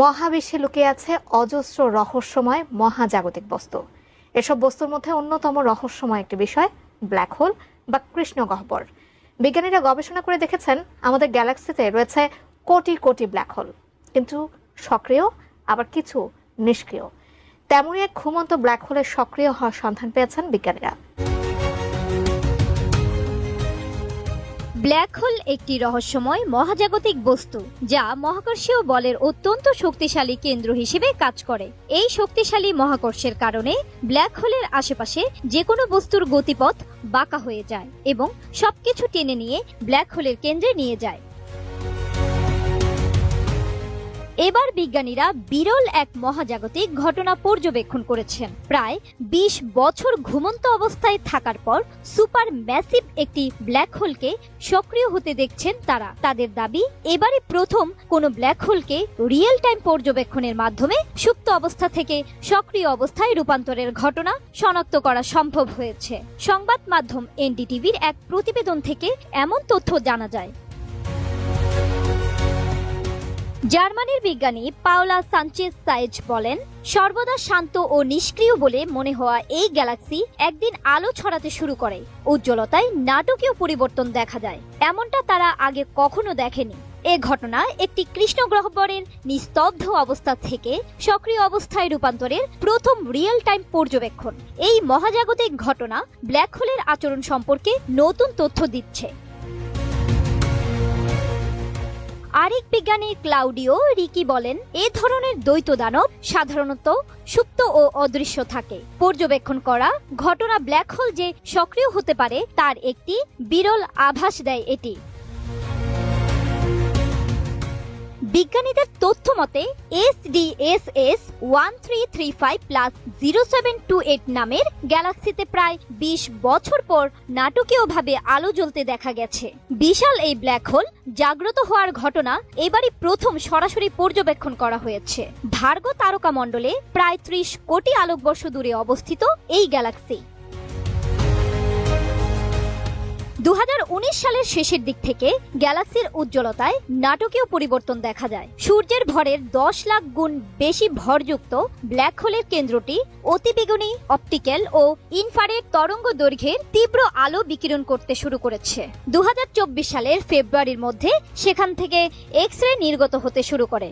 মহাবিশ্বে লুকিয়ে আছে অজস্র রহস্যময় মহাজাগতিক বস্তু। এসব বস্তুর মধ্যে অন্যতম রহস্যময় একটি বিষয় ব্ল্যাক হোল বা কৃষ্ণ গহ্বর। বিজ্ঞানীরা গবেষণা করে দেখেছেন, আমাদের গ্যালাক্সিতে রয়েছে কোটি কোটি ব্ল্যাক হোল কিন্তু সক্রিয়, আবার কিছু নিষ্ক্রিয়। তেমনই এক ঘুমন্ত ব্ল্যাক হোলের সক্রিয় হওয়ার সন্ধান পেয়েছেন বিজ্ঞানীরা। ব্ল্যাক হোল একটি রহস্যময় মহাজাগতিক বস্তু, যা মহাকর্ষীয় বলের অত্যন্ত শক্তিশালী কেন্দ্র হিসেবে কাজ করে। এই শক্তিশালী মহাকর্ষের কারণে ব্ল্যাক হোলের আশেপাশে যে কোনো বস্তুর গতিপথ বাঁকা হয়ে যায় এবং সবকিছু টেনে নিয়ে ব্ল্যাক হোলের কেন্দ্রে নিয়ে যায়। এবার বিজ্ঞানীরা বিরল এক মহাজাগতিক ঘটনা পর্যবেক্ষণ করেছেন। প্রায় ২০ বছর ঘুমন্ত অবস্থায় থাকার পর সুপার ম্যাসিভ একটি ব্ল্যাক হোলকে সক্রিয় হতে দেখছেন তারা। তাদের দাবি, এবারই প্রথম কোনো ব্ল্যাক হোলকে রিয়েল টাইম পর্যবেক্ষণের মাধ্যমে সুপ্ত অবস্থা থেকে সক্রিয় অবস্থায় রূপান্তরের ঘটনা শনাক্ত করা সম্ভব হয়েছে। সংবাদ মাধ্যম এনডিটিভির এক প্রতিবেদন থেকে এমন তথ্য জানা যায়। জার্মানির বিজ্ঞানী পাওলা সানচেজ সাইজ বলেন, সর্বদা শান্ত ও নিষ্ক্রিয় বলে মনে হওয়া এই গ্যালাক্সি একদিন আলো ছড়াতে শুরু করে, উজ্জ্বলতায় নাটকীয় পরিবর্তন দেখা যায়। এমনটা তারা আগে কখনো দেখেনি। এ ঘটনা একটি কৃষ্ণ গ্রহবরের নিস্তব্ধ অবস্থা থেকে সক্রিয় অবস্থায় রূপান্তরের প্রথম রিয়েল টাইম পর্যবেক্ষণ। এই মহাজাগতিক ঘটনা ব্ল্যাক হোলের আচরণ সম্পর্কে নতুন তথ্য দিচ্ছে। আরেক বিজ্ঞানী ক্লাউডিও রিকি বলেন, এ ধরনের দ্বৈত দানব সাধারণত সুপ্ত ও অদৃশ্য থাকে। পর্যবেক্ষণ করা ঘটনা ব্ল্যাক হোল যে সক্রিয় হতে পারে, তার একটি বিরল আভাস দেয় এটি। বিজ্ঞানীদের তথ্য মতে S D S S one three three five plus zero seven two eight নামের গ্যালাক্সিতে প্রায় বিশ বছর পর নাটকীয়ভাবে আলো জ্বলতে দেখা গেছে। বিশাল এই ব্ল্যাক হোল জাগ্রত হওয়ার ঘটনা এবারই প্রথম সরাসরি পর্যবেক্ষণ করা হয়েছে। ভার্গ তারকা মণ্ডলে প্রায় ত্রিশ কোটি আলোকবর্ষ দূরে অবস্থিত এই গ্যালাক্সি। দু হাজার উনিশ সালের শেষের দিক থেকে গ্যালাক্সির উজ্জ্বলতায় নাটকীয় পরিবর্তন দেখা যায়। সূর্যের ভরের দশ লাখ গুণ বেশি ভরযুক্ত ব্ল্যাক হোলের কেন্দ্রটি অতিবেগুনি অপটিক্যাল ও ইনফারেড তরঙ্গ দৈর্ঘ্যের তীব্র আলো বিকিরণ করতে শুরু করেছে। দু হাজার চব্বিশ সালের ফেব্রুয়ারির মধ্যে সেখান থেকে এক্স রে নির্গত হতে শুরু করে।